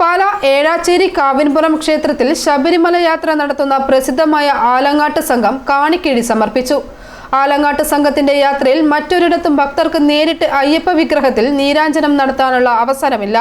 പാല ഏഴാച്ചേരി കാവിൻപുറം ക്ഷേത്രത്തിൽ ശബരിമല യാത്ര നടത്തുന്ന പ്രസിദ്ധമായ ആലങ്ങാട്ട് സംഘം കാണിക്കിഴി സമർപ്പിച്ചു. ആലങ്ങാട്ട് സംഘത്തിന്റെ യാത്രയിൽ മറ്റൊരിടത്തും ഭക്തർക്ക് നേരിട്ട് അയ്യപ്പ വിഗ്രഹത്തിൽ നീരാഞ്ജനം നടത്താനുള്ള അവസരമില്ല.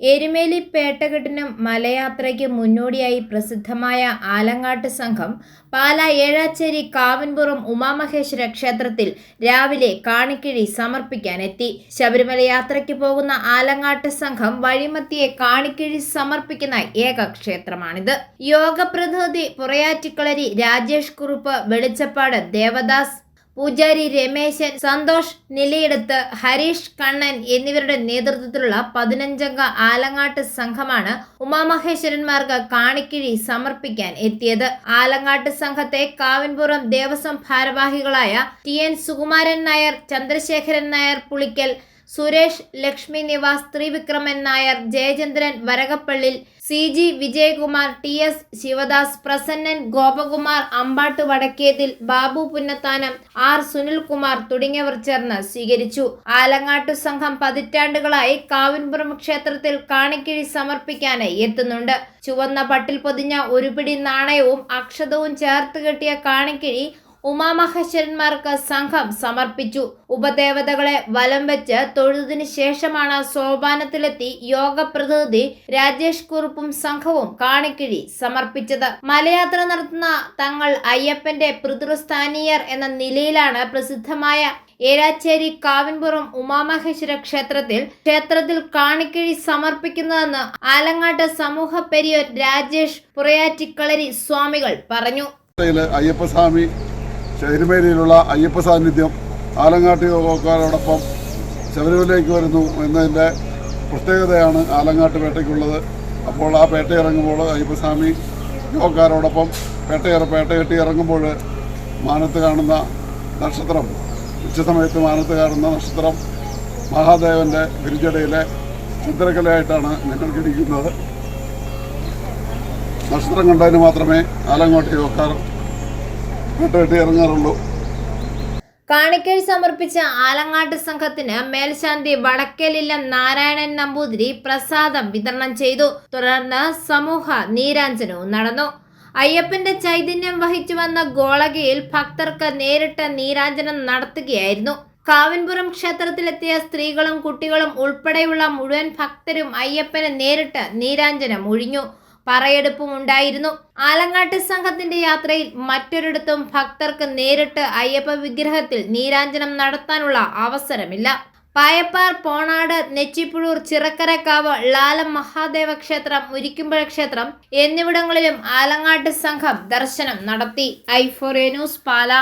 എരുമേലി പേട്ടകെട്ടിനും മലയാത്രയ്ക്ക് മുന്നോടിയായി പ്രസിദ്ധമായ ആലങ്ങാട്ട് സംഘം പാല ഏഴാച്ചേരി കാവൻപുറം ഉമാമഹേശ്വര ക്ഷേത്രത്തിൽ രാവിലെ കാണിക്കിഴി സമർപ്പിക്കാനെത്തി. ശബരിമല യാത്രയ്ക്ക് പോകുന്ന ആലങ്ങാട്ട് സംഘം വഴിമത്തിയെ കാണിക്കിഴി സമർപ്പിക്കുന്ന ഏക ക്ഷേത്രമാണിത്. യോഗ പ്രതിനിധി പുറയാറ്റിക്കളരി രാജേഷ് കുറുപ്പ് വെളിച്ചപ്പാട് ദേവദാസ് പൂജാരി രമേശൻ സന്തോഷ് നിലയെടുത്ത് ഹരീഷ് കണ്ണൻ എന്നിവരുടെ നേതൃത്വത്തിലുള്ള പതിനഞ്ചംഗ ആലങ്ങാട്ട് സംഘമാണ് ഉമാമഹേശ്വരന്മാർക്ക് കാണിക്കിഴി സമർപ്പിക്കാൻ എത്തിയത്. ആലങ്ങാട്ട് സംഘത്തെ കാവിൻപുറം ദേവസ്വം ഭാരവാഹികളായ T N Sukumaran Nair Chandrasekharan Nair Pulickal Suresh Lakshmi Nivas Thrivikraman Nair Jayachandran Varakappallil C G Vijayakumar T S Sivadas Prasannan Gopakumar Ambattu Vadakkethil Babu Punnathanam R Sunilkumar തുടങ്ങിയവർ ചേർന്ന് സ്വീകരിച്ചു. ആലങ്ങാട്ടു സംഘം പതിറ്റാണ്ടുകളായി കാവിൻപുറം ക്ഷേത്രത്തിൽ കാണിക്കിഴി സമർപ്പിക്കാനായി എത്തുന്നുണ്ട്. ചുവന്ന പട്ടിൽ പൊതിഞ്ഞ ഒരു പിടി നാണയവും അക്ഷതവും ചേർത്ത് കെട്ടിയ കാണിക്കിഴി ഉമാമഹേശ്വരന്മാർക്ക് സംഘം സമർപ്പിച്ചു. ഉപദേവതകളെ വലം വെച്ച് തൊഴുതിനു ശേഷമാണ് സോപാനത്തിലെത്തി യോഗ പ്രതിനിധി രാജേഷ് കുറുപ്പും സംഘവും കാണിക്കിഴി സമർപ്പിച്ചത്. മലയാത്ര നടത്തുന്ന തങ്ങൾ അയ്യപ്പന്റെ പിതൃസ്ഥാനീയർ എന്ന നിലയിലാണ് പ്രസിദ്ധമായ ഏരാച്ചേരി കാവിൻപുറം ഉമാമഹേശ്വര ക്ഷേത്രത്തിൽ ക്ഷേത്രത്തിൽ കാണിക്കിഴി സമർപ്പിക്കുന്നതെന്ന് ആലങ്ങാട്ട് സമൂഹ പെരിയോർ രാജേഷ് പുറയാറ്റിക്കളരി സ്വാമികൾ പറഞ്ഞു. അയ്യപ്പസ്വാമി ശബരിമലയിലുള്ള അയ്യപ്പ സാന്നിധ്യം ആലങ്ങാട്ട് യോഗക്കാരോടൊപ്പം ശബരിമലയിലേക്ക് വരുന്നു എന്നതിന്റെ പ്രത്യേകതയാണ് ആലങ്ങാട്ട് പേട്ടയ്ക്കുള്ളത്. അപ്പോൾ ആ പേട്ട ഇറങ്ങുമ്പോൾ അയ്യപ്പസ്വാമി യോഗക്കാരോടൊപ്പം പേട്ടയിറ പേട്ട കെട്ടി ഇറങ്ങുമ്പോൾ മാനത്ത് കാണുന്ന നക്ഷത്രം ഉച്ചസമയത്ത് മാനത്ത് കാണുന്ന നക്ഷത്രം മഹാദേവന്റെ ഗിരിജടയിലെ ചിത്രകലയായിട്ടാണ് ഞങ്ങൾക്കിരിക്കുന്നത്. നക്ഷത്രം കണ്ടതിന് മാത്രമേ ആലങ്ങോട്ട് യോഗക്കാർ പേട്ട കെട്ടി ഇറങ്ങാറുള്ളൂ. കാണിക്കഴി സമർപ്പിച്ച ആലങ്ങാട്ട് സംഘത്തിന് മേൽശാന്തി വടക്കേലില്ലം നാരായണൻ നമ്പൂതിരി പ്രസാദം വിതരണം ചെയ്തു. തുടർന്ന് സമൂഹ നീരാഞ്ജനവും നടന്നു. അയ്യപ്പന്റെ ചൈതന്യം വഹിച്ചു വന്ന ഗോളകയിൽ ഭക്തർക്ക് നേരിട്ട് നീരാഞ്ജനം നടത്തുകയായിരുന്നു. കാവിൻപുറം ക്ഷേത്രത്തിലെത്തിയ സ്ത്രീകളും കുട്ടികളും ഉൾപ്പെടെയുള്ള മുഴുവൻ ഭക്തരും അയ്യപ്പന് നേരിട്ട് നീരാഞ്ജനം ഒഴിഞ്ഞു. പറയെടുപ്പും ഉണ്ടായിരുന്നു. ആലങ്ങാട്ട് സംഘത്തിന്റെ യാത്രയിൽ മറ്റൊരിടത്തും ഭക്തർക്ക് നേരിട്ട് അയ്യപ്പ വിഗ്രഹത്തിൽ നീരാഞ്ജനം നടത്താനുള്ള അവസരമില്ല. പായപ്പാർ പോണാട് നെച്ചിപ്പുഴൂർ ചിറക്കരക്കാവ് ലാലം മഹാദേവ ക്ഷേത്രം മുരിക്കുമ്പഴ ക്ഷേത്രം എന്നിവിടങ്ങളിലും ആലങ്ങാട്ട് സംഘം ദർശനം നടത്തി. I four news Pala.